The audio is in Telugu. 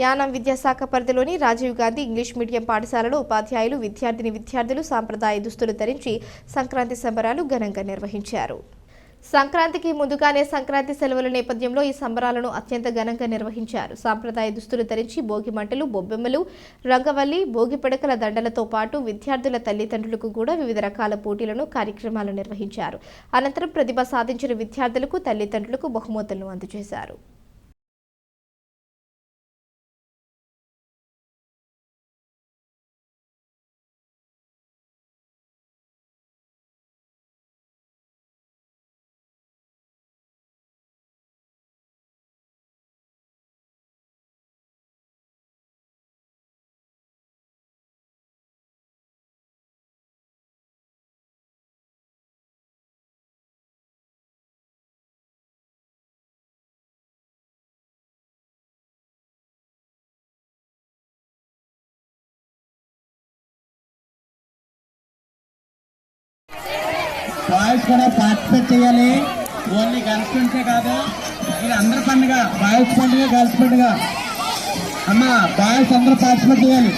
యానం విద్యాశాఖ పరిధిలోని రాజీవ్ గాంధీ ఇంగ్లీష్ మీడియం పాఠశాలలో ఉపాధ్యాయులు విద్యార్థిని విద్యార్థులు సాంప్రదాయ దుస్తులు ధరించి సంక్రాంతి సంబరాలు ఘనంగా నిర్వహించారు. సంక్రాంతికి ముందుగానే సంక్రాంతి సెలవుల నేపథ్యంలో ఈ సంబరాలను అత్యంత ఘనంగా నిర్వహించారు. సాంప్రదాయ దుస్తులు ధరించి భోగి మంటలు బొబ్బెమ్మలు రంగవల్లి భోగి పిడకల దండలతో పాటు విద్యార్థుల తల్లిదండ్రులకు కూడా వివిధ రకాల పోటీలను కార్యక్రమాలు నిర్వహించారు. అనంతరం ప్రతిభ సాధించిన విద్యార్థులకు తల్లిదండ్రులకు బహుమతులను అందజేశారు. బాయ్స్ కూడా పార్టిసిపేట్ చేయాలి. ఓన్లీ గర్ల్స్ ఫ్రెండ్సే కాదు. ఇది అందరి పండుగ. బాయ్స్ పండుగ గర్ల్స్ పండుగ. అమ్మ బాయ్స్ అందరూ పార్టిసిపేట్ చేయాలి.